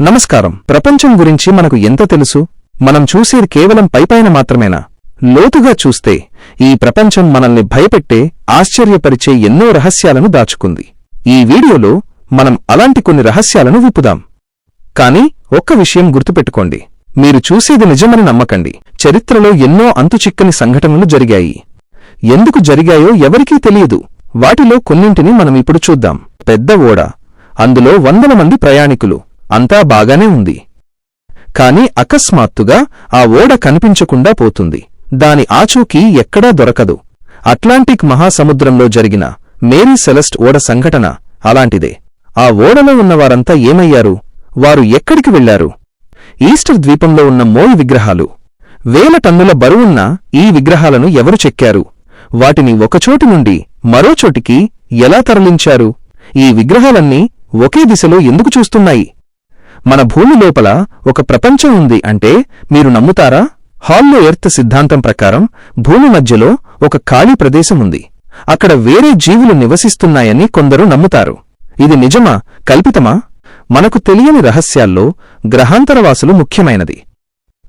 నమస్కారం. ప్రపంచం గురించి మనకు ఎంత తెలుసు? మనం చూసేది కేవలం పైపైన మాత్రమేనా? లోతుగా చూస్తే ఈ ప్రపంచం మనల్ని భయపెట్టే ఆశ్చర్యపరిచే ఎన్నో రహస్యాలను దాచుకుంది. ఈ వీడియోలో మనం అలాంటి కొన్ని రహస్యాలను విప్పుదాం. కాని ఒక్క విషయం గుర్తుపెట్టుకోండి. మీరు చూసేది నిజమని నమ్మకండి. చరిత్రలో ఎన్నో అంతుచిక్కని సంఘటనలు జరిగాయి. ఎందుకు జరిగాయో ఎవరికీ తెలియదు. వాటిలో కొన్నింటిని మనం ఇప్పుడు చూద్దాం. పెద్ద ఓడ. అందులో వందల మంది ప్రయాణికులు. అంతా బాగానే ఉంది. కాని అకస్మాత్తుగా ఆ ఓడ కనిపించకుండా పోతుంది. దాని ఆచూకీ ఎక్కడా దొరకదు. అట్లాంటిక్ మహాసముద్రంలో జరిగిన మేరీ సెలెస్ట్ ఓడ సంఘటన అలాంటిదే. ఆ ఓడలో ఉన్నవారంతా ఏమయ్యారు? వారు ఎక్కడికి వెళ్ళారు ఈస్టర్ ద్వీపంలో ఉన్న మోయి విగ్రహాలు. వేల టన్నుల బరువున్న ఈ విగ్రహాలను ఎవరు చెక్కారు? వాటిని ఒకచోటి నుండి మరో చోటికి ఎలా తరలించారు? ఈ విగ్రహాలన్నీ ఒకే దిశలో ఎందుకు చూస్తున్నాయి? మన భూమి లోపల ఒక ప్రపంచం ఉంది అంటే మీరు నమ్ముతారా? హాల్లో ఎర్త్ సిద్ధాంతం ప్రకారం భూమి మధ్యలో ఒక ఖాళీ ప్రదేశం ఉంది. అక్కడ వేరే జీవులు నివసిస్తున్నాయని కొందరు నమ్ముతారు. ఇది నిజమా? కల్పితమా? మనకు తెలియని రహస్యాల్లో గ్రహాంతరవాసులు ముఖ్యమైనది.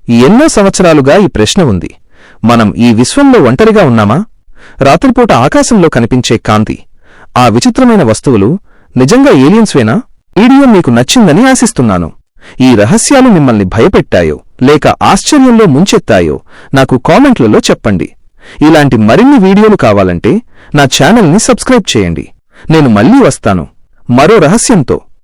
ఎన్నో సంవత్సరాలుగా ఈ ప్రశ్న ఉంది. మనం ఈ విశ్వంలో ఒంటరిగా ఉన్నామా? రాత్రిపూట ఆకాశంలో కనిపించే కాంతి ఆ విచిత్రమైన వస్తువులు నిజంగా ఏలియన్స్వేనా? వీడియో మీకు నచ్చిందని ఆశిస్తున్నాను. ఈ రహస్యాలు మిమ్మల్ని భయపెట్టాయో లేక ఆశ్చర్యంలో ముంచెత్తాయో నాకు కామెంట్లలో చెప్పండి. ఇలాంటి మరిన్ని వీడియోలు కావాలంటే నా ఛానల్ని సబ్స్క్రైబ్ చేయండి. నేను మళ్ళీ వస్తాను. మరో రహస్యంతో.